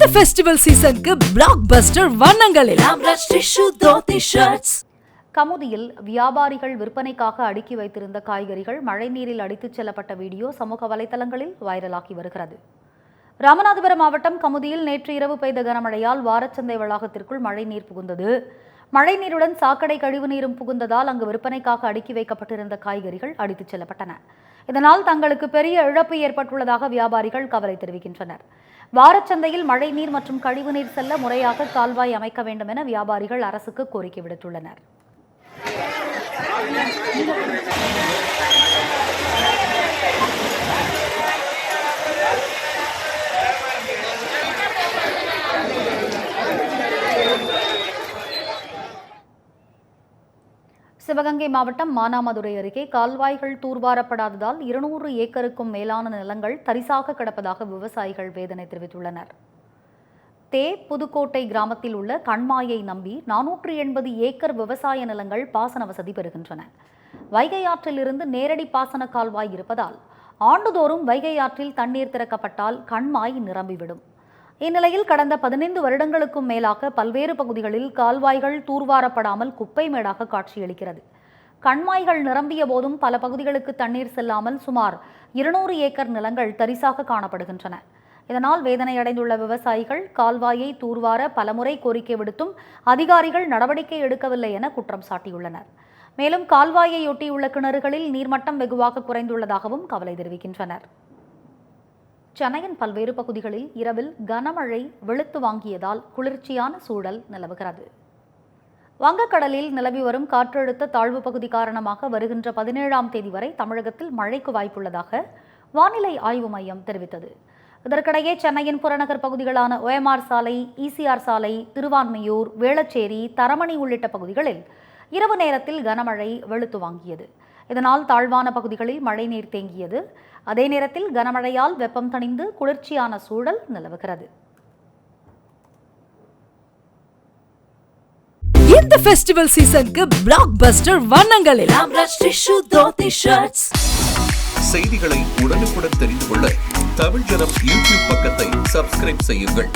இந்த ஃபெஸ்டிவல் சீசனுக்கு பிளாக் பஸ்டர் வண்ணங்களில் கமுதியில் வியாபாரிகள் விற்பனைக்காக அடுக்கி வைத்திருந்த காய்கறிகள் மழைநீரில் அடித்துச் செல்லப்பட்ட வீடியோ சமூக வலைதளங்களில் வைரலாகி வருகிறது. ராமநாதபுரம் மாவட்டம் கமுதியில் நேற்று இரவு பெய்த கனமழையால் வாரச்சந்தை வளாகத்திற்குள் மழைநீர் புகுந்தது. மழைநீருடன் சாக்கடை கழிவு நீரும் புகுந்ததால் அங்கு விற்பனைக்காக அடுக்கி வைக்கப்பட்டிருந்த காய்கறிகள் அடித்துச் செல்லப்பட்டன. இதனால் தங்களுக்கு பெரிய இழப்பு ஏற்பட்டுள்ளதாக வியாபாரிகள் கவலை தெரிவிக்கின்றனர். வாரச்சந்தையில் மழைநீர் மற்றும் கழிவுநீர் செல்ல முறையாக கால்வாய் அமைக்க வேண்டும் என வியாபாரிகள் அரசுக்கு கோரிக்கை விடுத்துள்ளனர். சிவகங்கை மாவட்டம் மானாமதுரை அருகே கால்வாய்கள் தூர்வாரப்படாததால் இருநூறு ஏக்கருக்கும் மேலான நிலங்கள் தரிசாக கிடப்பதாக விவசாயிகள் வேதனை தெரிவித்துள்ளனர். தே புதுக்கோட்டை கிராமத்தில் உள்ள கண்மாயை நம்பி நானூற்று எண்பது ஏக்கர் விவசாய நிலங்கள் பாசன வசதி பெறுகின்றன. வைகை ஆற்றிலிருந்து நேரடி பாசன கால்வாய் இருப்பதால் ஆண்டுதோறும் வைகை ஆற்றில் தண்ணீர் திறக்கப்பட்டால் கண்மாய் நிரம்பிவிடும். இந்நிலையில் கடந்த பதினைந்து வருடங்களுக்கும் மேலாக பல்வேறு பகுதிகளில் கால்வாய்கள் தூர்வாரப்படாமல் குப்பை மேடாக காட்சியளிக்கிறது. கண்மாய்கள் நிரம்பிய போதும் பல பகுதிகளுக்கு தண்ணீர் செல்லாமல் சுமார் இருநூறு ஏக்கர் நிலங்கள் தரிசாக காணப்படுகின்றன. இதனால் வேதனையடைந்துள்ள விவசாயிகள் கால்வாயை தூர்வார பலமுறை கோரிக்கை விடுத்தும் அதிகாரிகள் நடவடிக்கை எடுக்கவில்லை என குற்றம் சாட்டியுள்ளனர். மேலும் கால்வாயை ஒட்டியுள்ள கிணறுகளில் நீர்மட்டம் வெகுவாக குறைந்துள்ளதாகவும் கவலை தெரிவிக்கின்றனர். சென்னையின் பல்வேறு பகுதிகளில் இரவில் கனமழை வெளுத்து வாங்கியதால் குளிர்ச்சியான சூழல் நிலவுகிறது. வங்கக்கடலில் நிலவி வரும் காற்றழுத்த தாழ்வு பகுதி காரணமாக வருகின்ற பதினேழாம் தேதி வரை தமிழகத்தில் மழைக்கு வாய்ப்புள்ளதாக வானிலை ஆய்வு மையம் தெரிவித்தது. இதற்கிடையே சென்னையின் புறநகர் பகுதிகளான ஓஎம்ஆர் சாலை இசிஆர் சாலை திருவான்மையூர் வேளச்சேரி தரமணி உள்ளிட்ட பகுதிகளில் இரவு நேரத்தில் கனமழை வெளுத்து வாங்கியது. இதனால் தாழ்வான பகுதிகளில் மழைநீர் தேங்கியது. அதே நேரத்தில் கனமழையால் வெப்பம் தணிந்து குளிர்ச்சியான சூழல் நிலவுகிறது. இந்த ஃபெஸ்டிவல் சீசனுக்கு பிளாக் பஸ்டர் ஷர்ட்ஸ் செய்திகளை உடனுக்குடன் தெரிந்து கொள்ள தமிழ் ஜனம் யூடியூப் பக்கத்தை சப்ஸ்கிரைப் செய்யுங்கள்.